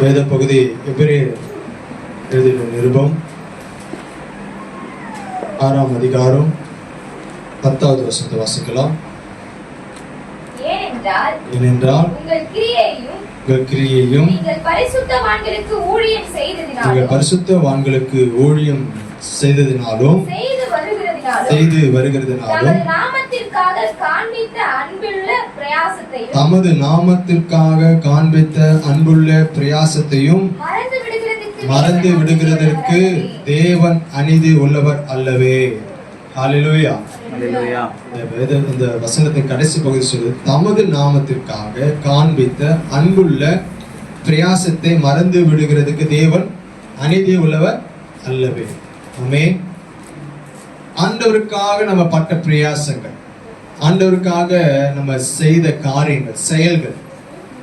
வேத பகுதி எபிரே எழுதின? நிருபம். ஆறாம் அதிகாரம். பத்தாவது வசனத்தை வாசிக்கலாம். ஏனென்றால் உங்கள் கிரியையும் நீங்கள் செய்ததினாலும் பரிசுத்தவான்களுக்கு ஊழியம் செய்ததினாலும் செய்து வருகிறதினாலும் தமது நாமத்திற்காக காண்பித்த அன்புள்ள பிரயாசத்தையும் தமது நாமத்திற்காக காண்பித்த அன்புள்ள பிரயாசத்தையும் மறந்து விடுகிறதுக்கு மறந்து தேவன் விடுகிறதற்கு அநீதி தேவன் அநீதி உள்ளவர் அல்லவே. ஹalleluya. இந்த வசனத்தின் கடைசி பகுதி சொல்லுது தமது நாமத்திற்காக காண்பித்த அன்புள்ள பிரயாசத்தை மறந்து விடுகிறதுக்கு தேவன் அநீதி உள்ளவர் அல்லவே. ஆமே ஆண்டவருக்காக நம்ம பட்ட பிரயாசங்கள் ஆண்டவருக்காக நம்ம செய்த காரியங்கள் செயல்கள்.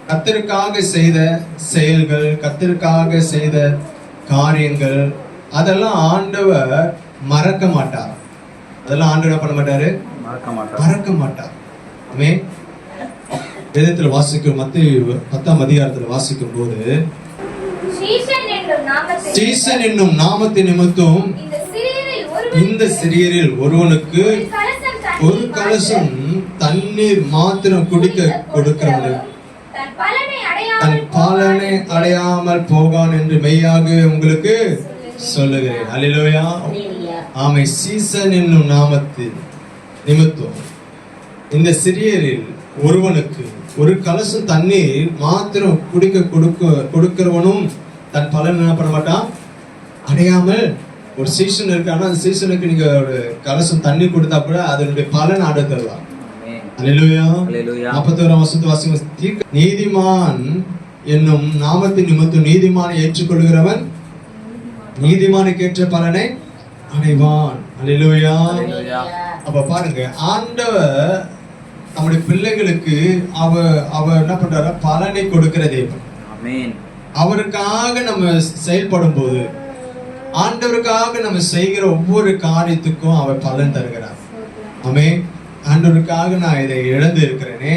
கத்தருக்காக செய்த செயல்கள் கத்தருக்காக செய்த காரியங்கள் அதெல்லாம் ஆண்டவர் மறக்க மாட்டார். அதெல்லாம் ஆண்டவர் பண்ண மாட்டாரு? மறக்க மாட்டார். மறக்க மாட்டார். ஆமே வேதத்துல வாசிக்கும் மத்திய பத்தாம் அதிகாரத்துல வாசிக்கும் போது சீசன் என்னும் நாமத்தின் நிமித்தம் இந்த சிறியரில் ஒருவனுக்கு ஒரு கலசம் தண்ணீர் மாத்திரம் குடிக்க கொடுக்கிறவனுக்கு தன் பலனை அடையாமல் பாலனை அடையாமல் போகான் என்று மெய்யாக உங்களுக்கு சொல்லுகிறேன். அலிலோயா ஆமை சீசன் என்னும் நாமத்தில் நிமித்தம். இந்த சிறியரில் ஒருவனுக்கு ஒரு கலசம் தண்ணீர் மாத்திரம் குடிக்க கொடுக்க கொடுக்கிறவனும் தன் பலன் என்ன பண்ண மாட்டான் அடையாமல் ஒரு சீசன் இருக்கு ஆனா அந்த சீசனுக்கு நீங்க ஒரு கலசம் தண்ணி கொடுத்தா கூட அதனுடைய பலன் ஆட தருவார் நாற்பத்தோராம் வாசிக்கும் தீர்க்க நீதிமான் என்னும் நாமத்தின் நிமித்தம் நீதிமானை ஏற்றுக்கொள்கிறவன் நீதிமானுக்கு ஏற்ற பலனை அடைவான். அல்லேலூயா அப்ப பாருங்க ஆண்டவர் நம்முடைய பிள்ளைகளுக்கு அவ அவ என்ன பண்றாரு? பலனை கொடுக்கிற தேவன். ஆமென். அவருக்காக நம்ம செயல்படும் போது ஆண்டவருக்காக நம்ம செய்கிற ஒவ்வொரு காரியத்துக்கும் அவர் பலன் தருகிறார். ஆமே ஆண்டவருக்காக நான் இதை இழந்து இருக்கிறேனே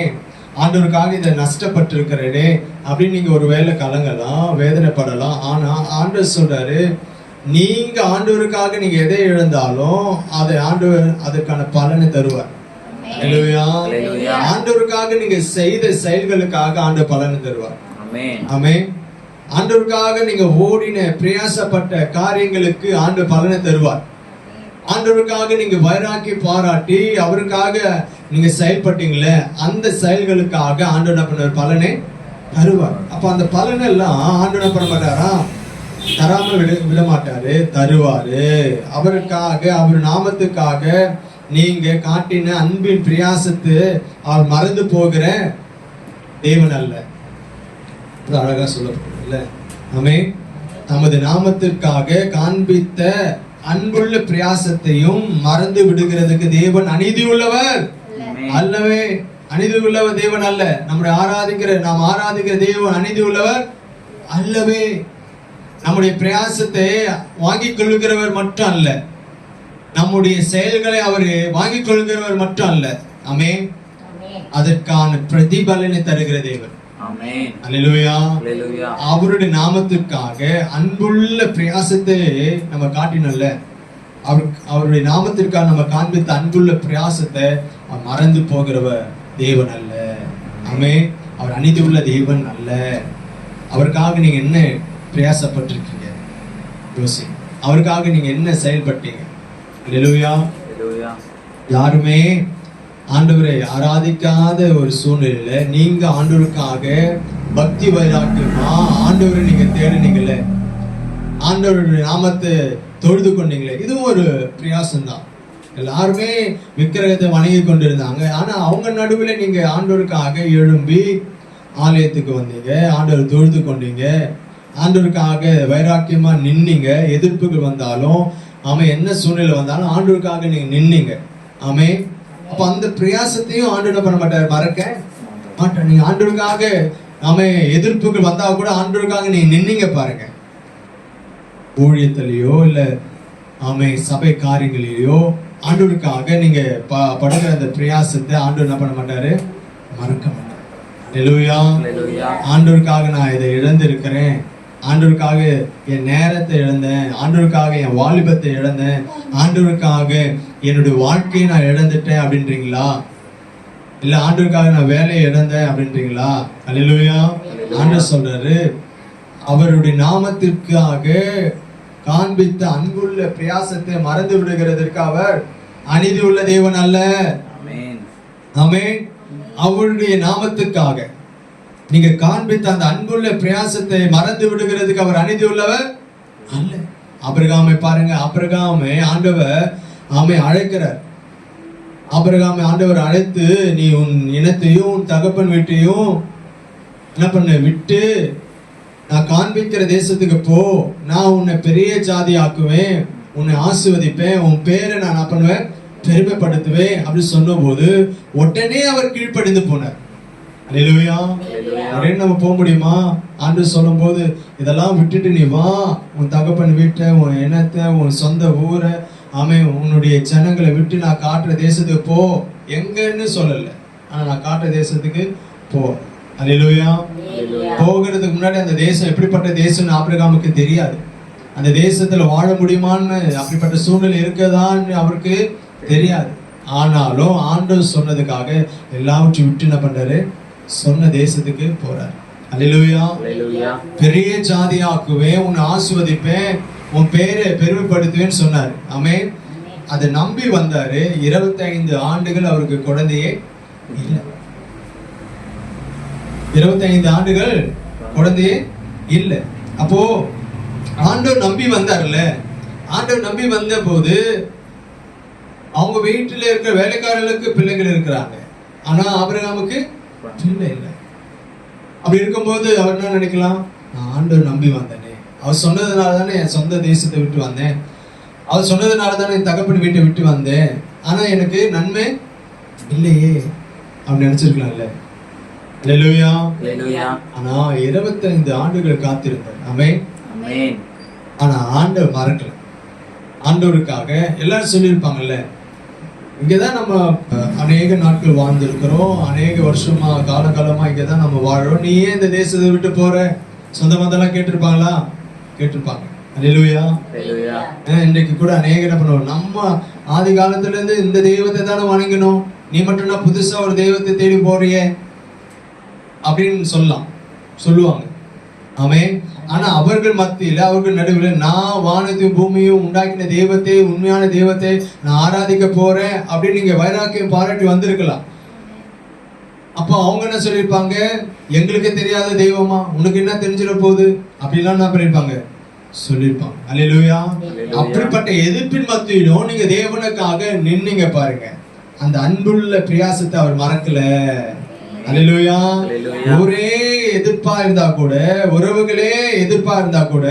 ஆண்டவருக்காக இதை நஷ்டப்பட்டு இருக்கிறேனே அப்படின்னு நீங்க ஒரு வேலை கலங்கலாம் வேதனைப்படலாம். ஆனா ஆண்டவர் சொல்றாரு நீங்க ஆண்டவருக்காக நீங்க எதை இழந்தாலும் அதை ஆண்டவர் அதற்கான பலனை தருவார். ஆண்டவருக்காக நீங்க செய்த செயல்களுக்காக ஆண்டவர் பலனை தருவார். ஆமென். ஆமே ஆண்டவருக்காக நீங்க ஓடின பிரயாசப்பட்ட காரியங்களுக்கு ஆண்டு பலனை தருவார். ஆண்டவருக்காக நீங்க வைராக்கி பாராட்டி அவருக்காக நீங்க செயல்பட்டீங்களே அந்த செயல்களுக்காக ஆண்டு பலனை தருவார். அப்ப அந்த பலனை எல்லாம் ஆண்டு பண்ண மாட்டாரா? தராம விட விட மாட்டாரு தருவாரு. அவருக்காக அவர் நாமத்துக்காக நீங்க காட்டின அன்பின் பிரியாசத்து அவர் மறந்து போகிற தேவன் அல்ல. அழகா அழகா சொல்லப்படுதுல்ல ஆமே தமது நாமத்திற்காக காண்பித்த அன்புள்ள பிரயாசத்தையும் மறந்து விடுகிறதுக்கு தேவன் அநீதி உள்ளவர். அல்லவே அநீதி உள்ளவர் தேவன் அல்ல. நம்முடைய ஆராதிக்கிற நாம் ஆராதிக்கிற தேவன் அநீதி உள்ளவர் அல்லவே. நம்முடைய பிரயாசத்தை வாங்கிக் கொள்கிறவர் மட்டும் அல்ல. நம்முடைய செயல்களை அவர் வாங்கிக் கொள்கிறவர் மட்டும் அல்ல. ஆமே அதற்கான பிரதிபலனை தருகிற தேவன். அவருடைய நாமத்திற்காக அன்புள்ள பிரயாசத்தை நம்ம காட்டினோம்ல. அவர் அவருடைய நாமத்திற்காக நம்ம காண்பித்த அன்புள்ள பிரயாசத்தை அவர் மறந்து போகிறவர் தேவன் அல்ல. ஆமே அவர் அநீதி உள்ள தேவன் அல்ல. அவருக்காக நீங்க என்ன பிரயாசப்பட்டிருக்கீங்க? யோசி. அவருக்காக நீங்க என்ன செயல்பட்டீங்க? யாருமே ஆண்டவரை ஆராதிக்காத ஒரு சூழ்நிலையில நீங்க ஆண்டவருக்காக பக்தி வைராக்கியமா ஆண்டவரை நீங்க தேடினீங்கல்ல? ஆண்டவருடைய நாமத்தை தொழுது கொண்டீங்களே? இதுவும் ஒரு பிரயாசம் தான் எல்லாருமே விக்கிரகத்தை வணங்கி கொண்டிருந்தாங்க. ஆனா அவங்க நடுவில் நீங்க ஆண்டவருக்காக எழும்பி ஆலயத்துக்கு வந்தீங்க ஆண்டவர் தொழுது கொண்டீங்க. ஆண்டவருக்காக வைராக்கியமா நின்னீங்க. எதிர்ப்புகள் வந்தாலும் அவன் என்ன சூழ்நிலை வந்தாலும் ஆண்டவருக்காக நீங்க நின்னீங்க. ஆமே அப்ப அந்த பிரயாசத்தையும் ஆண்டு என்ன பண்ண மாட்டார்? மறக்க மாட்டார். நீங்க ஆண்டவருக்காக ஆமே எதிர்ப்புகள் வந்தா கூட ஆண்டவருக்காக நீங்க நின்னீங்க பாருங்க. ஊழியத்திலேயோ இல்ல ஆமை சபை காரியங்களிலேயோ ஆண்டவருக்காக நீங்க ப- படுகிற அந்த பிரயாசத்தை ஆண்டவர் என்ன பண்ண மாட்டாரு? மறக்க மாட்டார். Hallelujah. ஆண்டவருக்காக நான் இதை இழந்திருக்கிறேன். ஆண்டவருக்காக என் நேரத்தை இழந்தேன். ஆண்டவருக்காக என் வாலிபத்தை இழந்தேன். ஆண்டவருக்காக என்னுடைய வாழ்க்கையை நான் இழந்துட்டேன் அப்படின்றீங்களா? இல்ல ஆண்டவருக்காக நான் வேலையை இழந்தேன் அப்படின்றீங்களா? அல்லேலூயா ஆண்டவர் சொல்றாரு அவருடைய நாமத்திற்காக காண்பித்த அன்புள்ள பிரயாசத்தை மறந்து விடுகிறதற்கு அவர் அநீதி உள்ள தேவன் அல்ல. ஆமென் அவருடைய நாமத்துக்காக. நீங்க காண்பித்த அந்த அன்புள்ள பிரயாசத்தை மறந்து விடுகிறதுக்கு அவர் அநீதி உள்ளவர் அல்ல. அபிரகாமை பாருங்க அபிரகாமை ஆண்டவர் ஆமை அழைக்கிறார். அபிரகாமை ஆண்டவர் அழைத்து நீ உன் இனத்தையும் உன் தகப்பன் வீட்டையும் என்ன பண்ண? விட்டு நான் காண்பிக்கிற தேசத்துக்கு போ. நான் உன்னை பெரிய ஜாதி ஆக்குவேன் உன்னை ஆசிர்வதிப்பேன். உன் பேரை நான் என்ன பண்ணுவேன்? பெருமைப்படுத்துவேன். அப்படின்னு சொன்னபோது உடனே அவர் கீழ்ப்படிந்து போனார். அல்லேலூயா உடனே நம்ம போக முடியுமா? ஆண்டு சொல்லும்போது இதெல்லாம் விட்டுட்டு நீ வா. உன் தகப்பன் வீட்டை உன் இனத்தை உன் சொந்த ஊரை ஆமே உன்னுடைய ஜனங்களை விட்டு நான் காட்டுற தேசத்துக்கு போ. எங்கன்னு சொல்லல. ஆனா நான் காட்டுற தேசத்துக்கு போ. அல்லேலூயா போகிறதுக்கு முன்னாடி அந்த தேசம் எப்படிப்பட்ட தேசம்னு ஆபிரகாமுக்கு தெரியாது. அந்த தேசத்துல வாழ முடியுமான்னு அப்படிப்பட்ட சூழ்நிலை இருக்கதான்னு அவருக்கு தெரியாது. ஆனாலும் ஆண்டவர் சொன்னதுக்காக எல்லாவற்றையும் விட்டு என்ன பண்றாரு? சொன்ன தேசத்துக்கு போறாரு. Hallelujah. பெரிய ஜாதியாக்குவேன் உன்னை ஆசிர்வதிப்பேன். உன் பேரை பெருமைப்படுத்துவேன்னு சொன்னார். அமே அதை நம்பி வந்தாரு. 25 ஆண்டுகள் அவருக்கு குழந்தையே இல்லை. 25 ஆண்டுகள் குழந்தையே இல்லை. அப்போ ஆண்டவர் நம்பி வந்தார்ல. ஆண்டவர் நம்பி வந்த போது அவங்க வீட்டில் இருக்கிற வேலைக்காரர்களுக்கு பிள்ளைகள் இருக்கிறாங்க. ஆனா ஆபிரகாமுக்கு பிள்ளை இல்லை. அப்படி இருக்கும்போது அவர் என்ன நினைக்கலாம்? நான் ஆண்டவர் நம்பி வந்தேன். அவர் சொன்னதுனால தானே என் சொந்த தேசத்தை விட்டு வந்தேன். அவர் சொன்னதுனால தானே என் தகப்பன் வீட்டை விட்டு வந்தேன். ஆனா எனக்கு நன்மை இல்லையே அப்படி நினைச்சிருக்கலாம்ல. ஆனா 25 ஆண்டுகள் காத்திருந்தார். Amen. ஆனா ஆண்டவர் மறக்கல. ஆண்டவருக்காக எல்லாரும் சொல்லியிருப்பாங்கல்ல இங்கதான் நம்ம அநேக நாட்கள் வாழ்ந்திருக்கிறோம். அநேக வருஷமா காலகாலமா இங்கதான் நம்ம வாழ்றோம். நீ ஏன் இந்த தேசத்தை விட்டு போற? சொந்த மந்தெல்லாம் கேட்டிருப்பாங்களா? கேட்டிருப்பாங்க. அஹ், இன்றைக்கு கூட அநேக என்ன பண்ணுவோம்? நம்ம ஆதி காலத்துல இருந்து இந்த தெய்வத்தை தானே வணங்கணும் நீ மட்டும் என்ன புதுசா ஒரு தெய்வத்தை தேடி போறியே? அப்படின்னு சொல்லலாம். சொல்லுவாங்க. ஆமென். ஆனா அவர்கள் மத்தியில அவர்கள் நடுவில் நான் வானத்தையும் பூமியும் உண்டாக்கின தெய்வத்தை உண்மையான தெய்வத்தை நான் ஆராதிக்க போறேன் அப்படின்னு நீங்க வைராக்கியம் பாராட்டி வந்திருக்கலாம். அப்போ அவங்க என்ன சொல்லியிருப்பாங்க? எங்களுக்கு தெரியாத தெய்வமா? உனக்கு என்ன தெரிஞ்சிட போகுது? அப்படிலாம் என்ன பண்ணிருப்பாங்க சொல்லியிருப்பாங்க. Hallelujah. அப்படிப்பட்ட எதிர்ப்பின் மத்தியிலும் நீங்க தேவனுக்காக நின்னீங்க பாருங்க. அந்த அன்புள்ள பிரயாசத்தை அவர் மறக்கல. Hallelujah. ஒரே எதிர்ப்பா இருந்தா கூட உறவுகளே எதிர்ப்பா இருந்தா கூட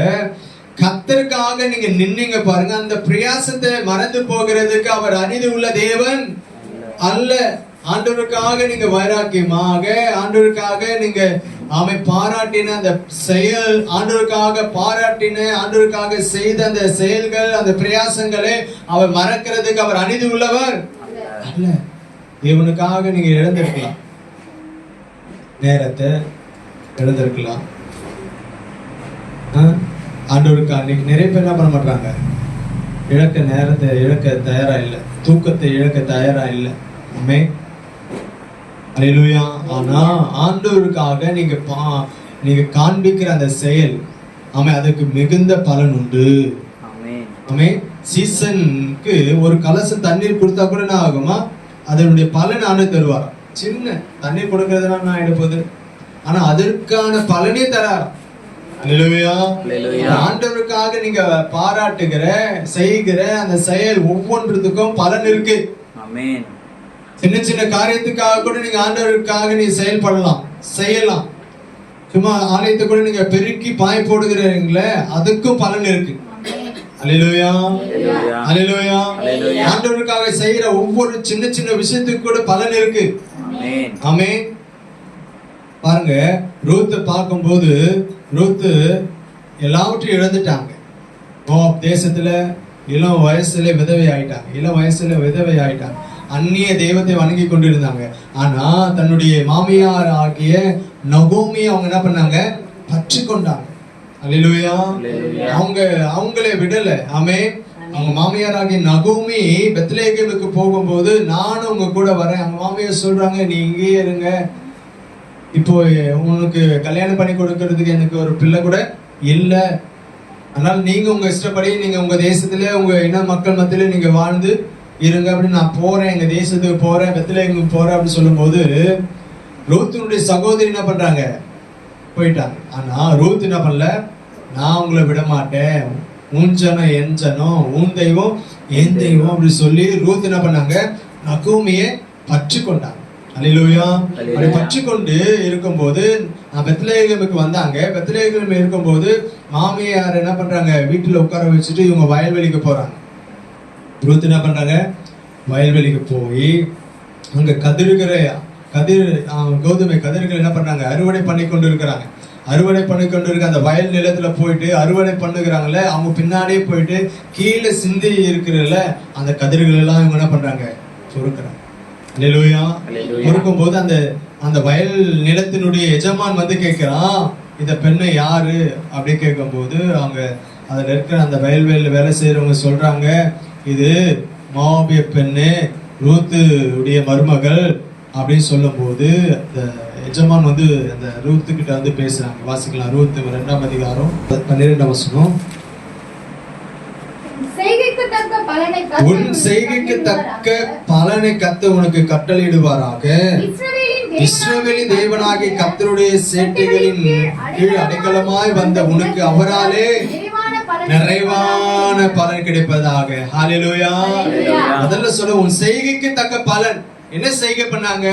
கத்தருக்காக நீங்க நின்னீங்க பாருங்க. அந்த பிரயாசத்தை மறந்து போகிறதுக்கு அவர் அநீதி உள்ள தேவன் அல்ல. ஆண்டவருக்காக நீங்க வைராக்கியமாக ஆண்டவருக்காக நீங்க அவன் பாராட்டின அந்த செயல் ஆண்டவருக்காக பாராட்டின ஆண்டவருக்காக செய்த அந்த செயல்கள் அந்த பிரயாசங்களை அவர் மறக்கிறதுக்கு அவர் அநீதி உள்ளவர். அல்ல. இவனுக்காக நீங்க இழந்திருக்கலாம் நேரத்தை இழந்திருக்கலாம் ஆ? ஆண்டவருக்கு அன்னைக்கு நிறைய பேர் என்ன பண்ண மாட்டாங்க இழக்க நேரத்தை இழக்க தயாரா இல்லை. தூக்கத்தை இழக்க தயாரா இல்லை. உண்மை அல்லேலூயா ஆனா ஆண்டவருக்காக நீங்க பா நீங்க காண்பிக்கிற அந்த செயல் ஆமே அதுக்கு மிகுந்த பலன் உண்டு. ஆமே சீசனுக்கு ஒரு கலசம் தண்ணீர் கொடுத்தா கூட என்ன ஆகுமா? அதனுடைய பலன் ஆண்டு தருவாராம். சின்ன தண்ணீர் கொடுக்கறதுனா என்ன ஆயிடுப்போகுது ஆனா அதற்கான பலனே Hallelujah. ஆண்டவருக்காக நீங்க பாராட்டுகிற செய்கிற அந்த செயல் ஒவ்வொன்றுத்துக்கும் பலன் இருக்கு. சின்ன சின்ன காரியத்துக்காக கூட நீங்க ஆண்டவருக்காக நீ செயல்படலாம். செய்யலாம். சும்மா ஆலயத்தை கூட நீங்க பெருக்கி பாய் போடுகிறீங்களே அதுக்கும் பலன் இருக்கு. அல்லேலூயா Hallelujah. ஆண்டவருக்காக செய்யற ஒவ்வொரு சின்ன சின்ன விஷயத்துக்கு கூட பலன் இருக்கு. ஆமே பாருங்க ரூத்தை பார்க்கும்போது ரூத்து எல்லாவற்றையும் இழந்துட்டாங்க. மோவாப் தேசத்துல இளம் வயசுல விதவை ஆயிட்டாங்க இளம் வயசுல விதவை ஆயிட்டாங்க அந்நிய தெய்வத்தை வணங்கி கொண்டிருந்தாங்க. ஆனா தன்னுடைய மாமியார் ஆகிய நகோமி அவங்க என்ன பண்ணாங்க? பற்றி கொண்டாங்க அல்லேலூயா. அவங்க அவங்களே விடல. ஆமே அவங்க மாமியார் ஆகிய நகோமி பெத்லேகேமுக்கு போகும்போது நானும் உங்க கூட வரேன். அவங்க மாமியார் சொல்றாங்க நீ இங்கேயே இருங்க. இப்போ உனக்கு கல்யாணம் பண்ணி கொடுக்கறதுக்கு எனக்கு ஒரு பிள்ளை கூட இல்ல. அதனால நீங்க உங்க இஷ்டப்படி நீங்க உங்க தேசத்திலே உங்க இன மக்கள் மத்தியில நீங்க வாழ்ந்து இருங்க அப்படின்னு நான் போறேன் எங்க தேசத்துக்கு போறேன் பெத்லேகேமுக்கு போறேன் அப்படின்னு சொல்லும்போது ரூத்தினுடைய சகோதரி என்ன பண்றாங்க? போயிட்டாங்க. ஆனா ரூத் என்ன பண்ணல? நான் உங்களை விட மாட்டேன். உன் ஜனம் என் ஜனம் உன் தெய்வம் என் தெய்வம் அப்படி சொல்லி ரூத் என்ன பண்ணாங்க? நகூமியை பற்றி கொண்டாங்க அல்லேலூயா அப்படி பற்றி கொண்டு இருக்கும்போது நான் பெத்லேகமுக்கு வந்தாங்க. பெத்லேகம் இருக்கும்போது மாமியார் என்ன பண்றாங்க? வீட்டுல உட்கார வச்சுட்டு இவங்க வயல்வெளிக்கு போறாங்க. ரூத் என்ன பண்றாங்க? வயல்வெளிக்கு போய் அங்க கதிர்கிற கதிர் கோதுமை கதிர்கள் என்ன பண்றாங்க? அறுவடை பண்ணி கொண்டு இருக்கிறாங்க அறுவடை பண்ணி கொண்டு இருக்க அந்த வயல் நிலத்துல போயிட்டு அறுவடை பண்ணுகிறாங்கல்ல அவங்க பின்னாடியே போயிட்டு கீழே சிந்தி இருக்கிறதுல அந்த கதிர்கள் எல்லாம் இவங்க என்ன பண்றாங்க? பொறுக்கிறாங்க அல்லேலூயா. பொறுக்கும் போது அந்த அந்த வயல் நிலத்தினுடைய எஜமான் வந்து கேட்கிறான் இந்த பெண்ணை யாரு? அப்படி கேட்கும்போது அவங்க அதுல இருக்கிற அந்த வயல்வெளியில வேலை செய்யறவங்க சொல்றாங்க இது மாபிய பெண்ணு ரூத்து உடைய மருமகள் அப்படின்னு சொல்லும்போது அந்த எஜமான் வந்து அந்த ரூத்து கிட்ட வந்து பேசுறாங்க. வாசிக்கலாம். ரூத்து ரெண்டாம் அதிகாரம் பன்னிரெண்டாம் வசனம். உன் செய்கைக்கு தக்க பலனை கத்த உனக்கு கட்டளையிடுவாராக. இஸ்ரவேலின் தேவனாகிய கர்த்தருடைய சேட்டைகளின் கீழ் அடைக்கலமாய் வந்த உனக்கு அவராலே நிறைவான பலனை கிடைப்பதாக. ஹalleluya. முதல்ல சொல்ல உன் செய்கைக்கு தக்க பலன். என்ன செய்கை பண்ணாங்க?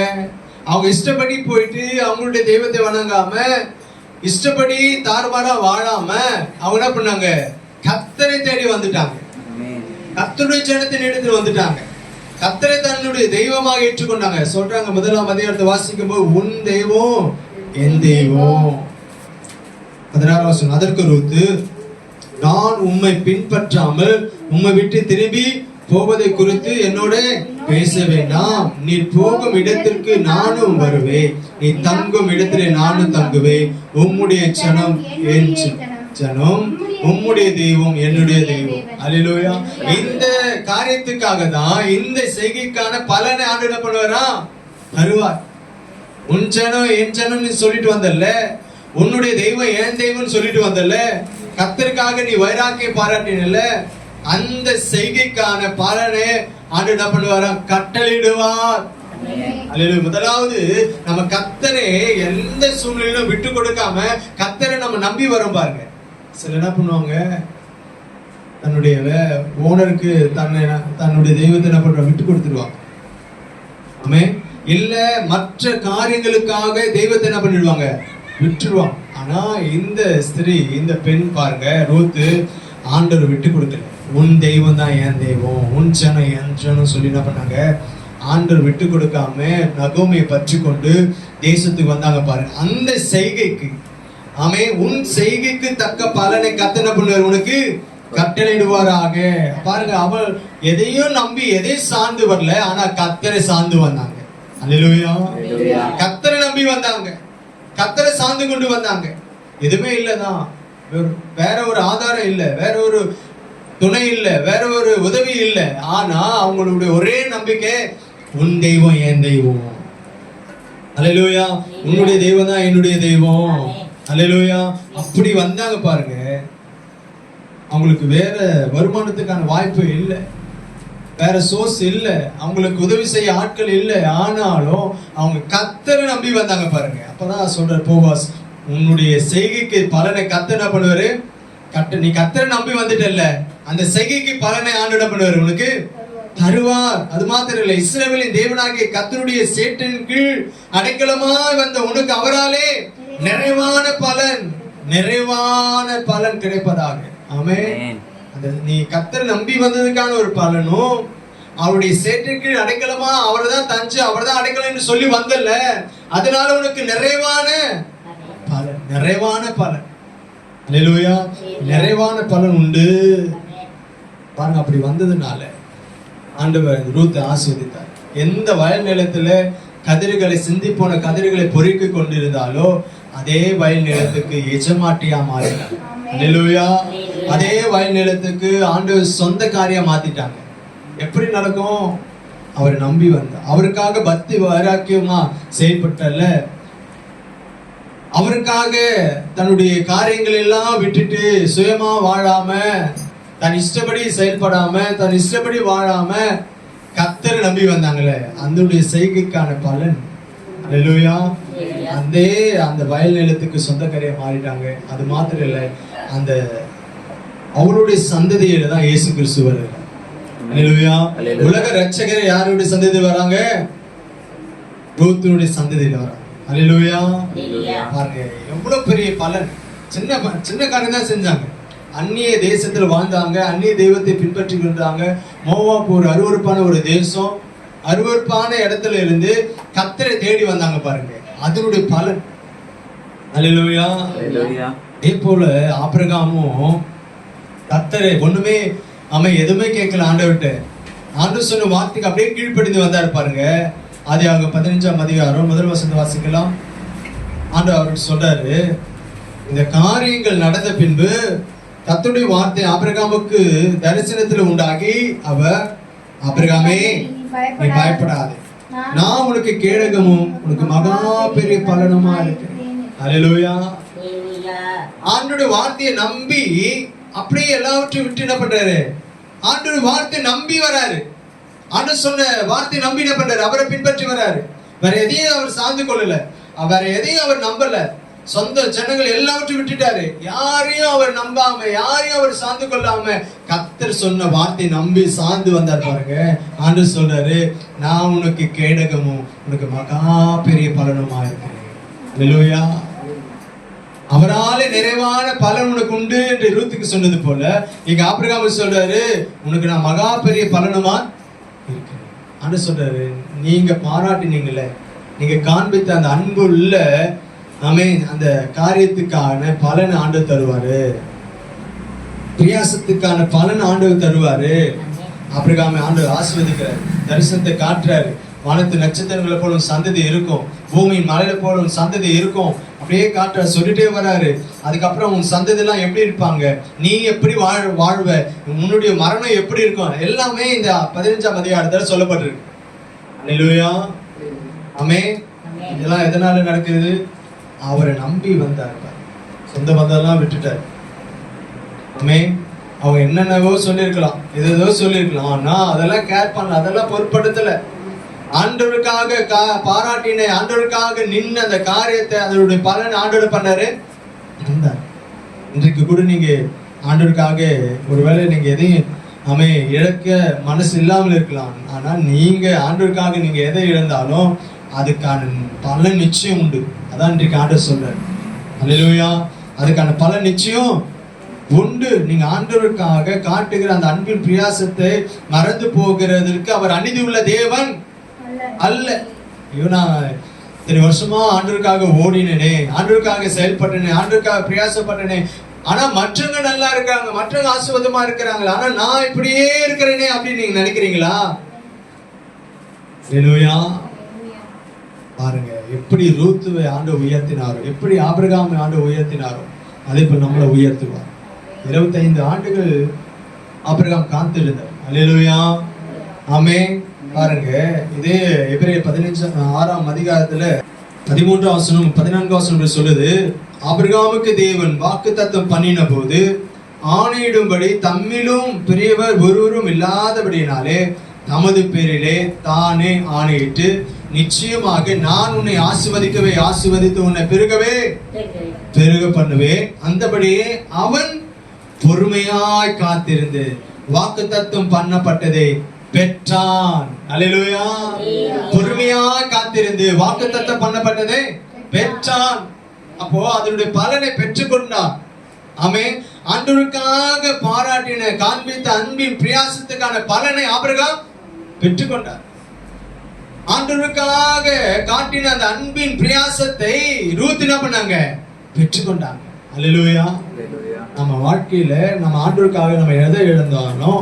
அவங்க இஷ்டப்படி போயிட்டு அவங்களுடைய தெய்வத்தை வணங்காம இஷ்டப்படி தாறுமாறா வாழாம அவங்க என்ன பண்ணாங்க? கத்தரை தேடி வந்துட்டாங்க. ஆமென் கர்த்தருடைய ஜனத்தின் இடத்தில் வந்துட்டாங்க. கர்த்தரை தன்னுடைய தெய்வமாக ஏற்றுக்கொண்டாங்க. சொல்றாங்க முதலாம் அதிகாரத்தை வாசிக்கும் போது உன் தெய்வம் என் தெய்வம். பதினாறாம் வசனம் அதற்கு ரூத்து நான் உம்மை பின்பற்றாமல் உம்மை விட்டு திரும்பி போவதை குறித்து என்னோட பேச வேண்டாம் நீ போகும் இடத்திற்கு நானும் வருவேன். நீ தங்கும் இடத்திலே நானும் தங்குவேன். உம்முடைய சனம் என் ஜனம் உம்முடைய தெய்வம் என்னுடைய தெய்வம். அலிலோயா இந்த காரியத்துக்காக தான் இந்த செய்கைக்கான பலனை ஆண்டு என்ன பண்ணுவாரா? தருவார். உன் ஜனம் என் ஜனம் நீ சொல்லிட்டு வந்தல்ல. உன்னுடைய தெய்வம் என் தெய்வம்னு சொல்லிட்டு வந்தல்ல. கத்தருக்காக நீ வைராக்கியம் பாராட்டினல்ல அந்த செய்கைக்கான பலனை ஆண்டு என்ன பண்ணுவாரா? கட்டளையிடுவார். அல்லேலூயா. முதலாவது நம்ம கத்தரை எந்த சூழ்நிலையிலும் விட்டு கொடுக்காம கத்தரை நம்ம நம்பி வரோம் பாருங்க. சில என்ன பண்ணுவாங்க? தன்னுடைய ஓனருக்கு தன்னை தன்னுடைய தெய்வத்தை என்ன பண்ற விட்டு கொடுத்துருவாங்க ஆமே இல்ல மற்ற காரியங்களுக்காக தெய்வத்தை என்ன பண்ணிடுவாங்க? விட்டுருவாங்க. ஆனா இந்த ஸ்திரீ இந்த பெண் பாருங்க ரூத்து ஆண்டவர் விட்டு கொடுக்கல உன் தெய்வம் தான் என் தெய்வம் உன் ஜனம் என் ஜனம் சொல்லி என்ன பண்ணாங்க? ஆண்டவர் விட்டு கொடுக்காம நகோமையை பற்றி கொண்டு தேசத்துக்கு வந்தாங்க பாருங்க அந்த செய்கைக்கு ஆமே உன் செய்கைக்கு தக்க பலனை கத்தனை பண்ணுவார் உனக்கு? கட்டளையிடுவாராக. பாருங்க அவள் எதையும் நம்பி எதை சார்ந்து வரல ஆனா கத்தரை சார்ந்து வந்தாங்க. அல்லேலூயா. கத்தரை நம்பி வந்தாங்க. கத்தரை சார்ந்து கொண்டு வந்தாங்க. எதுவுமே இல்லைதான் வேற- ஒரு ஆதாரம் இல்லை. வேற ஒரு துணை இல்லை. வேற ஒரு உதவி இல்லை. ஆனா அவங்களுடைய ஒரே நம்பிக்கை உன் தெய்வம் என் தெய்வம். அல்லேலூயா உன்னுடைய தெய்வம் தான் என்னுடைய தெய்வம். அல்லேலூயா அப்படி வந்தாங்க பாருங்க. அவங்களுக்கு வேற வருமானத்துக்கான வாய்ப்பு இல்லை. வேற சோர்ஸ் இல்ல. அவங்களுக்கு உதவி செய்ய ஆட்கள் இல்ல. ஆனாலும் அவங்க கத்தரை நம்பி வந்தாங்க பாருங்க. அப்பதான் சொல்ற போவாஸ் உன்னுடைய செய்கைக்கு பலனை கத்தர் என்ன பண்ணுவாரு? கட்ட நீ கத்தரை நம்பி வந்துட்டல்ல. அந்த செய்கைக்கு பலனை ஆண்டு பண்ணுவார் பண்ணுவாரு உனக்கு? தருவார். அது மாத்திரம் இல்ல. இஸ்ரவேலின் தேவனாகிய கத்தருடைய சேற்றின் கீழ் அடைக்கலமாய் வந்த உனக்கு அவராலே நிறைவான பலன் நிறைவான பலன் கிடைப்பதாக. ஆமென். அந்த நீ கத்தரை நம்பி வந்ததுக்கான ஒரு பலனும் அவருடைய சேற்றுக்கு கீழ் அடைக்கலமா அவர் தான் தஞ்சு அவர் தான் அடைக்கலம்னு சொல்லி வந்தல அதனால உனக்கு நிறைவான பலன் நிறைவான பலன். அல்லேலூயா நிறைவான பலன் உண்டு. பாருங்க அப்படி வந்ததுனால ஆண்டவர் ரூத்தை ஆசீர்வதித்தார். எந்த வயல் நிலத்துல கதிர்களை சிந்தி போன கதிர்களை பொறுக்கி கொண்டிருந்தாலோ அதே வயல் நிலத்துக்கு எஜமாட்டியா மாறினார். அல்லேலூயா அதே வயல் நிலத்துக்கு ஆண்டு சொந்த காரியம் மாத்திட்டாங்க. எப்படி நடக்கும்? அவர் நம்பி வந்தார் அவருக்காக பக்தி வைராக்கியமா செயல்பட்டல அவருக்காக தன்னுடைய காரியங்கள் எல்லாம் விட்டுட்டு சுயமா வாழாம தன் இஷ்டப்படி செயல்படாம தன் இஷ்டப்படி வாழாம கத்தரை நம்பி வந்தாங்களே. அந்த செய்கைக்கான பலன். அல்லேலூயா அதே அந்த வயல் நிலத்துக்கு சொந்தக்காரியா மாறிட்டாங்க. அது மாத்திரம் இல்ல அந்த அவருடைய சந்ததியில தான் இயேசு கிறிஸ்து வருகிறார். உலக ரட்சகர் யாருடைய சந்ததி வராங்க? ரூத்துடைய சந்ததியில வராங்க. அல்லேலூயா பாருங்க எவ்வளவு பெரிய பலன். சின்ன சின்ன காரியம் தான் செஞ்சாங்க. அந்நிய தேசத்துல வாழ்ந்தாங்க அந்நிய தெய்வத்தை பின்பற்றி இருந்தாங்க மோவாப் ஒரு அருவருப்பான ஒரு தேசம். அருவருப்பான இடத்துல இருந்து கத்தரை தேடி வந்தாங்க பாருங்க. அதனுடைய பலன். ஹalleluya. அதே போல ஆபிரகாமும் கத்தரை ஒண்ணுமே அவன் எதுவுமே கேட்கல ஆண்டவர்கிட்ட. ஆண்டு சொன்ன வார்த்தைக்கு அப்படியே கீழ்ப்படிந்து வந்தார் பாருங்க. அது அவங்க பதினஞ்சாம் அதிகாரம் முதல் வசந்த வாசிக்கலாம். ஆண்டு அவருக்கு சொல்றாரு இந்த காரியங்கள் நடந்த பின்பு கத்துடைய வார்த்தை ஆபிரகாமுக்கு தரிசனத்துல உண்டாகி அவர் ஆபிரகாமே நீ பயப்படாதே. நான் உனக்கு கேடகமும் உனக்கு மகா பெரிய பலனுமா இருக்கு ஆண்டோட வார்த்தையை நம்பி அப்படியே எல்லாவற்றையும் விட்டு என்ன பண்றாரு? ஆண்டோட வார்த்தையை நம்பி வராரு. ஆண்டு சொன்ன வார்த்தையை நம்பி என்ன பண்றாரு? அவரை பின்பற்றி வராரு. வேற எதையும் அவர் சார்ந்து கொள்ளல. வேற எதையும் அவர் நம்பல. சொந்த ஜனங்கள் எல்லாவற்றையும் விட்டுட்டாரு. யாரையும் அவர் நம்பாம யாரையும் அவர் சார்ந்து கொள்ளாம கத்தர் சொன்ன வார்த்தை நம்பி சார்ந்து வந்தார் பாருங்க. ஆண்டு சொல்றாரு நான் உனக்கு கேடகமும் உனக்கு மகா பெரிய பலனுமா இருக்கிறேன். அல்லேலூயா அவராலே நிறைவான பலன் உனக்கு உண்டு என்று இருபத்துக்கு சொன்னது போல இங்க ஆபிரகாம் சொல்றாரு உனக்கு நான் மகா பெரிய பலனுமா இருக்கிறேன். ஆண்டு சொல்றாரு நீங்க பாராட்டினீங்களே நீங்க காண்பித்த அந்த அன்பு உள்ள ஆமென். அந்த காரியத்துக்கான பலன் ஆண்டு தருவாரு. பிரியாசத்துக்கான பலன் ஆண்டவர் தருவாரு. ஆபிரகாமை ஆண்டவர் ஆசீர்வதிக்கிறார் தரிசனத்தை காட்டுறாரு. வானத்து நட்சத்திரங்களை போல சந்ததி இருக்கும். பூமியின் மலையில போல உன் சந்ததி இருக்கும். அப்படியே காட்டுற சொல்லிட்டே வராரு. அதுக்கப்புறம் உன் சந்ததி எல்லாம் எப்படி இருப்பாங்க? நீ எப்படி வாழ் வாழ்வ? உன்னுடைய மரணம் எப்படி இருக்கும்? எல்லாமே இந்த பதினஞ்சாம் அதிகாரத்துல சொல்லப்பட்டிருக்கு. அல்லேலூயா ஆமே இதெல்லாம் எதனால நடக்குது? அவரை நம்பி வந்தார் சொந்த பந்தம்லாம் விட்டுட்டார். ஆமே அவங்க என்னென்னவோ சொல்லியிருக்கலாம் எதோ சொல்லியிருக்கலாம் ஆனால் அதெல்லாம் கேர் பண்ணல. அதெல்லாம் பொருட்படுத்தல. ஆண்டவருக்காக கா பாராட்டின ஆண்டவருக்காக நின்று அந்த காரியத்தை அதனுடைய பலன் ஆண்டவர் பண்ணாரு. இருந்தார். இன்றைக்கு கூட நீங்க ஆண்டவருக்காக ஒருவேளை நீங்க எதையும் அமை இழக்க மனசு இல்லாமல் இருக்கலாம். ஆனால் நீங்க ஆண்டவருக்காக நீங்க எதை இழந்தாலும் அதுக்கான பலன் நிச்சயம் உண்டு. அதான் இன்றைக்கு ஆண்டவர் சொல்றாரு. அல்லேலூயா அதுக்கான பலன் நிச்சயம் உண்டு. நீங்க ஆண்டவருக்காக காட்டுகிற அந்த அன்பின் பிரியாசத்தை மறந்து போகிறதற்கு அவர் அநீதி உள்ள தேவன் அல்ல. ஐயோ நான் இத்தனை வருஷமா ஆண்டவருக்காக ஓடினேனே ஆண்டவருக்காக செயல்பட்டனே ஆண்டவருக்காக பிரயாசப்பட்டனே. ஆனா மற்றவங்க நல்லா இருக்காங்க மற்றவங்க ஆசிர்வாதமா இருக்கிறாங்க. ஆனா நான் இப்படியே இருக்கிறேனே அப்படின்னு நீங்க நினைக்கிறீங்களா? பாருங்க எப்படி ரூத்துவை ஆண்டு உயர்த்தினாரோ எப்படி ஆபிரகாமை ஆண்டு உயர்த்தினாரோ அதே போல் நம்மளை உயர்த்துவார். இருபத்தைந்து ஆண்டுகள் ஆபிரகாம் காத்திருந்தார். அலையிலுயா ஆமே பாருங்க இதே எபிரே பதினஞ்சு ஆறாம் அதிகாரத்துல பதிமூன்றாம் வசனம் பதினான்காம் வசனம் சொல்லுது ஆபிரகாமுக்கு தேவன் வாக்கு தத்துவம் பண்ணின போது ஆணையிடும்படி தம்மிலும் பெரியவர் ஒருவரும் இல்லாதபடியினாலே தமது பேரிலே தானே ஆணையிட்டு நிச்சயமாக நான் உன்னை ஆசிர்வதிக்கவே ஆசிர்வதித்து உன்னை பெருகவே பெருக பண்ணுவேன் அந்தபடியே அவன் பொறுமையாய் காத்திருந்து வாக்கு தத்துவம் பண்ணப்பட்டதை பெற்றான். அல்லேலூயா. பொறுமையாய் காத்திருந்து வாக்கு தத்தம் பண்ணப்பட்டதை பெற்றான். அப்போ அதனுடைய பலனை பெற்றுக்கொண்டான். அமே ஆண்டவருக்காக பாராட்டின காண்பித்த அன்பின் பிரியாசத்துக்கான பலனை அவர்கள் பெற்றுக்கொண்டார். ஆண்டவருக்காக காட்டின அந்த அன்பின் பிரயாசத்தை ரூத் என்ன பண்ணாங்க? பெற்றுக்கொண்டாங்க. ஹalleluya நம்ம வாழ்க்கையில நம்ம ஆண்டவருக்காக நம்ம எதை இழந்தாலும்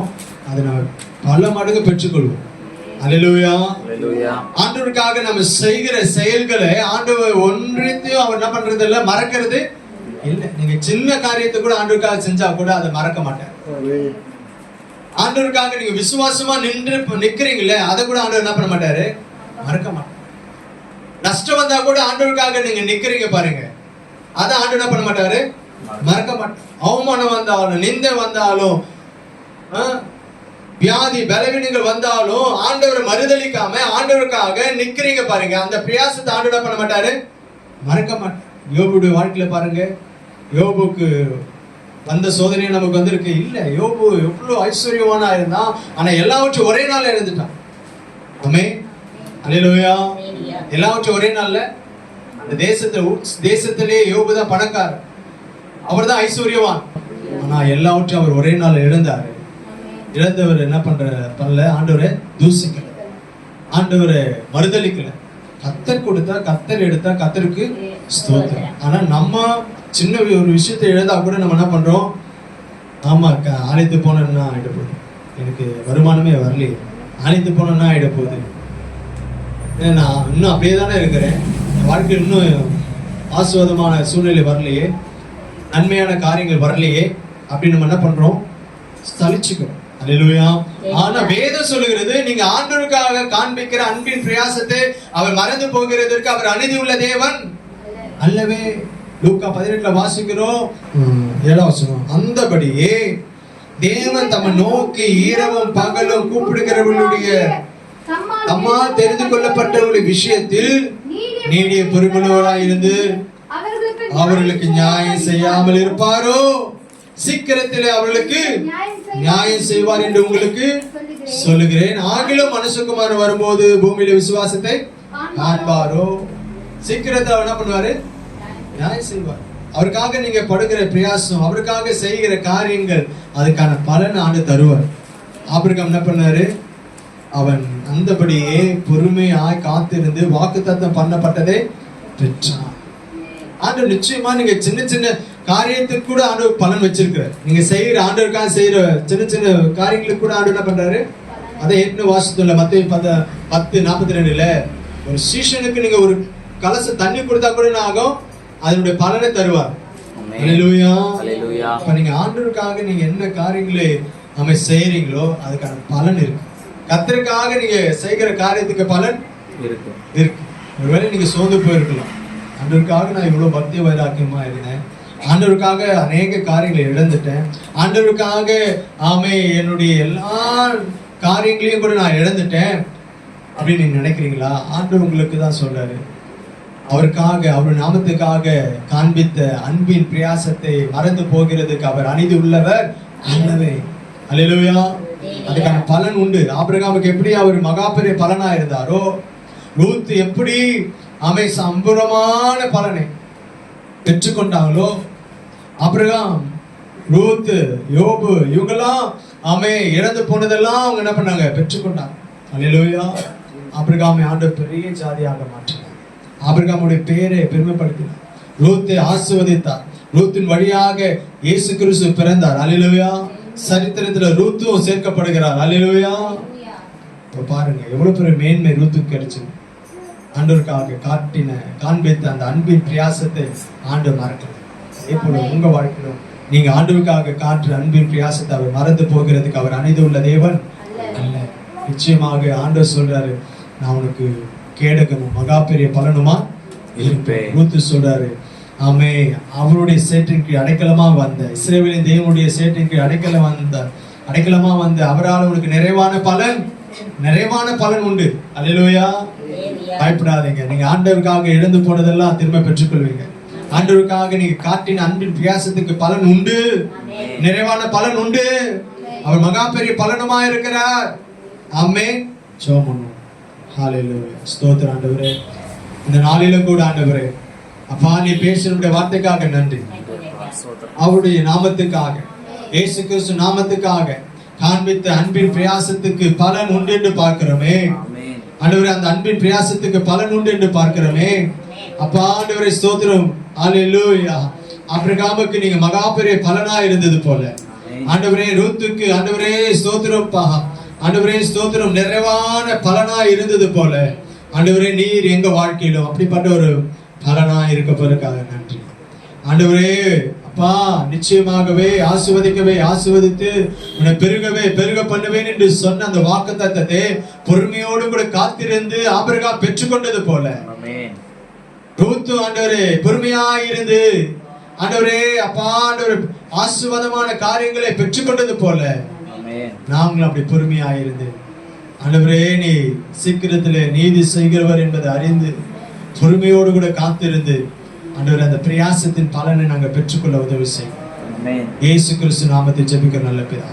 அதை நம்ம பல மடங்கு பெற்றுக்கொள்வோம். ஹalleluya ஆண்டவருக்காக நம்ம செய்கிற செயல்களை ஆண்டவர் ஒன்றையும் அவர் என்ன பண்றது இல்ல மறக்கிறது இல்ல. நீங்க சின்ன காரியத்தை கூட ஆண்டவருக்காக செஞ்சா கூட அதை மறக்க மாட்டார். ஆண்டவருக்காக நீங்க விசுவாசமா நின்று நிக்கிறீங்களே அதை கூட ஆண்டவர் என்ன பண்ண மாட்டாரு? மறக்க மாட்டார் நஷ்டம் வந்தா கூட ஆண்டவருக்காக நீங்க நிக்கிறீங்க பாருங்க. அதை ஆண்டு என்ன பண்ண மாட்டாரு? மறக்க மாட்டார். அவமானம் வந்தாலும் நிந்தை வந்தாலும் ஆ, வியாதி பலவீனங்கள் வந்தாலும் ஆண்டவரை மறுதளிக்காம ஆண்டவருக்காக நிக்கிறீங்க பாருங்க. அந்த பிரயாசத்தை ஆண்டு என்ன பண்ண மாட்டாரு? மறக்க மாட்டார். யோபுடைய வாழ்க்கையில பாருங்க. யோபுக்கு வந்த சோதனை நமக்கு வந்திருக்கு. இல்ல யோபு எவ்வளவு ஐஸ்வர்யவானா இருந்தான். ஆனா எல்லாவற்றும் ஒரே நாள் இருந்துட்டான் ஆமே அலையிலோயா எல்லாவற்றும் ஒரே நாள்ல அந்த தேசத்தை தேசத்திலே யோபு தான் பணக்காரர். அவர் தான் ஐஸ்வர்யவான். ஆனா எல்லாவற்றையும் அவர் ஒரே நாள் இழந்தார். இழந்தவர் என்ன பண்ற பண்ணல. ஆண்டவரை தூசிக்கல. ஆண்டவரை மறுதளிக்கல கத்தர் கொடுத்தா கத்தர் எடுத்தா கத்தருக்கு ஸ்தோத்திரம். ஆனா நம்ம சின்ன ஒரு விஷயத்தை எழுதா கூட நம்ம என்ன பண்றோம்? ஆமா க- ஆலயத்து போனேன்னா ஆயிட போகுது. எனக்கு வருமானமே வரலையே. ஆலயத்து போனேன்னா ஆயிட போகுது. நான் இன்னும் அப்படியே தானே இருக்கிறேன். என் வாழ்க்கையில் இன்னும் ஆசுவாதமான சூழ்நிலை வரலையே. நன்மையான காரியங்கள் வரலையே. அப்படின்னு நம்ம என்ன பண்றோம்? ஸ்தலிச்சுக்கிறோம் அல்லேலூயா ஆனா வேதம் சொல்லுகிறது நீங்க ஆண்டவருக்காக காண்பிக்கிற அன்பின் பிரயாசத்தை அவர் மறந்து போகிறதற்கு அவர் அநீதி உள்ள தேவன் அல்லவே. லூக்கா பதினெட்டுல வாசிக்கிறோம். ஏழாம் வசனம். அந்தபடியே தேவன் தம்மை நோக்கி இரவும் பகலும் கூப்பிடுகிறவர்களுடைய அம்மா தெரிந்து கொள்ளப்பட்டவர்களுடைய விஷயத்தில் நீடிய பொறுப்புள்ளவராய் இருந்து அவர்களுக்கு நியாயம் செய்யாமல் இருப்பாரோ? சீக்கிரத்தில் அவர்களுக்கு நியாயம் செய்வார். என்று உங்களுக்கு சொல்லுகிறேன். ஆகிலும் மனுஷகுமாரன் வரும்போது பூமியில விசுவாசத்தை காண்பாரோ? சீக்கிரத்தில் அவர் என்ன பண்ணுவாரு? நியாயம் செய்வார். அவருக்காக நீங்க படுகிற பிரயாசம் அவருக்காக செய்கிற காரியங்கள் அதுக்கான பலன் ஆண்டு தருவார். ஆபிரகாம் என்ன பண்ணாரு? அவன் அந்தபடியே பொறுமையாய் காத்திருந்து வாக்குத்தத்தம் பண்ணப்பட்டதை பெற்றான் ஆண்டவர் நிச்சயமா நீங்க சின்ன சின்ன காரியத்துக்கு கூட ஆண்டவர் பலன் வச்சிருக்கிறார். நீங்க செய்யற ஆண்டவருக்காக செய்யற சின்ன சின்ன காரியங்களுக்கு கூட ஆண்டவர் என்ன பண்றாரு? அதை ஏற்கனவே வாசித்துள்ள மத்திய பத பத்து நாற்பத்தி ரெண்டுல ஒரு சீஷனுக்கு நீங்க ஒரு கலச தண்ணி கொடுத்தா கூட என்ன ஆகும்? அதனுடைய பலனை தருவார். நீங்க ஆண்டவருக்காக நீங்க என்ன காரியங்களை நம்ம செய்யறீங்களோ அதுக்கான பலன் இருக்கு. கத்தருக்காக நீங்க செய்கிற காரியத்துக்கு பலன் இருக்கு இருக்கு. ஒருவேளை நீங்க சோர்ந்து போயிருக்கலாம். ஆண்டவருக்காக நான் இவ்வளவு பக்தி வைராக்கியமா இருந்தேன். ஆண்டவருக்காக அநேக காரியங்களை இழந்துட்டேன். ஆண்டவருக்காக ஆமே என்னுடைய எல்லா காரியங்களையும் கூட நான் இழந்துட்டேன். அப்படின்னு நீங்க நினைக்கிறீங்களா? ஆண்டவர் உங்களுக்கு தான் சொல்றாரு. அவருக்காக அவர் நாமத்துக்காக காண்பித்த அன்பின் பிரயாசத்தை மறந்து போகிறதுக்கு அவர் அநீதி உள்ளவர் அல்லவே அல்லேலூயா அதுக்கான பலன் உண்டு. ஆபிரகாமுக்கு எப்படி அவர் மகா பெரிய பலனா இருந்தாரோ ரூத் எப்படி அவை சம்புரமான பலனை பெற்றுக்கொண்டாங்களோ ஆபிரகாம் ரூத் யோபு இவங்கெல்லாம் அவை இறந்து போனதெல்லாம் அவங்க என்ன பண்ணாங்க? பெற்றுக்கொண்டாங்க. அல்லேலூயா ஆபிரகாமை ஆண்டு பெரிய ஜாதியாக மாற்றினார். ஆபிரகாமுடைய பேரை பெருமைப்படுத்தினார். ரூத்தை ஆசிர்வதித்தார். ரூத்தின் வழியாக இயேசு கிறிஸ்து பிறந்தார். அல்லேலூயா சரித்திரத்துல ரூத்தும் சேர்க்கப்படுகிறார். அல்லேலூயா இப்ப பாருங்க எவ்வளவு பெரிய மேன்மை ரூத்துக்கு கிடைச்சது ஆண்டவருக்காக காட்டின காண்பித்த அந்த அன்பின் பிரயாசத்தை ஆண்டு மறக்கல. இப்போ உங்க வாழ்க்கையிலும் நீங்க ஆண்டவருக்காக காட்டுற அன்பின் பிரயாசத்தை அவர் மறந்து போகிறதுக்கு அவர் அணைந்து உள்ள தேவன். அல்ல. நிச்சயமாக ஆண்டவர் சொல்றாரு நான் உனக்கு கேடகமும் மகா பெரிய பலனுமா? இருப்பேன். ரூத்து சொல்றாரு ஆமே அவருடைய சேற்றின் கீழ் அடைக்கலமா வந்த இஸ்ரேவேலின் தேவனுடைய சேற்றின் கீழ் அடைக்கலம் வந்த அடைக்கலமா வந்த அவரால் உனக்கு நிறைவான பலன் நிறைவான பலன் உண்டு. அல்லேலூயா. பயப்படாதீங்க. நீங்க ஆண்டவருக்காக இழந்து போனதெல்லாம் திரும்ப பெற்றுக்கொள்வீங்க. ஆண்டவருக்காக நீங்க காட்டின அன்பின் பிரயாசத்துக்கு பலன் உண்டு. நிறைவான பலன் உண்டு. அவர் மகா பெரிய பலனுமா இருக்கிறார். ஆமே ஜெபம் பண்ணுவோம். ஹalleluya. ஸ்தோத்திரம் ஆண்டவரே. இந்த நாளில கூட ஆண்டவரே அப்பா நீ பேசினுடைய வார்த்தைக்காக நன்றி. அவருடைய நாமத்துக்காக இயேசு கிறிஸ்து நாமத்துக்காக காண்பித்த அன்பின் பிரயாசத்துக்கு பலன் உண்டு என்று பார்க்கிறோமே. ஆமென் ஆண்டவரே அந்த அன்பின் பிரயாசத்துக்கு பலன் உண்டு என்று பார்க்கிறோமே. அப்பா ஆண்டவரை ஸ்தோத்திரம். அல்லேலூயா ஆபிரகாமுக்கு நீங்க மகா பெரிய பலனா இருந்தது போல. ஆண்டவரே ரூத்துக்கு ஆண்டவரே ஸ்தோத்திரப்பா ஆண்டவரே ஸ்தோத்திரம் நிறைவான பலனா இருந்தது போல. ஆண்டவரே நீர் எங்க வாழ்க்கையிலும் அப்படிப்பட்ட ஒரு பலனா இருக்க போறதுக்காக நன்றி. ஆண்டவரே அப்பா நிச்சயமாகவே ஆசிர்வதிக்கவே ஆசிர்வதித்து உன்னை பெருகவே பெருக பண்ணுவேன் என்று சொன்ன அந்த வாக்கு தத்தத்தை பொறுமையோடு கூட காத்திருந்து ஆபிரகா பெற்றுக்கொண்டது போல. ரூத்து ஆண்டவரே பொறுமையாய் இருந்து ஆண்டவரே அப்பா ஆண்டவர் ஆசிர்வாதமான காரியங்களை பெற்றுக்கொண்டது போல. நாங்களும் அப்படி பொறுமையாய் இருந்து ஆண்டவரே நீ சீக்கிரத்திலே நீதி செய்கிறவர் என்பதை அறிந்து பொறுமையோடு கூட காத்திருந்து ஆண்டவர் அந்த பிரயாசத்தின் பலனை நாங்கள் பெற்றுக்கொள்ள உதவி செய்யும் இயேசு கிறிஸ்து நாமத்தை ஜெபிக்கிற நல்ல பிதா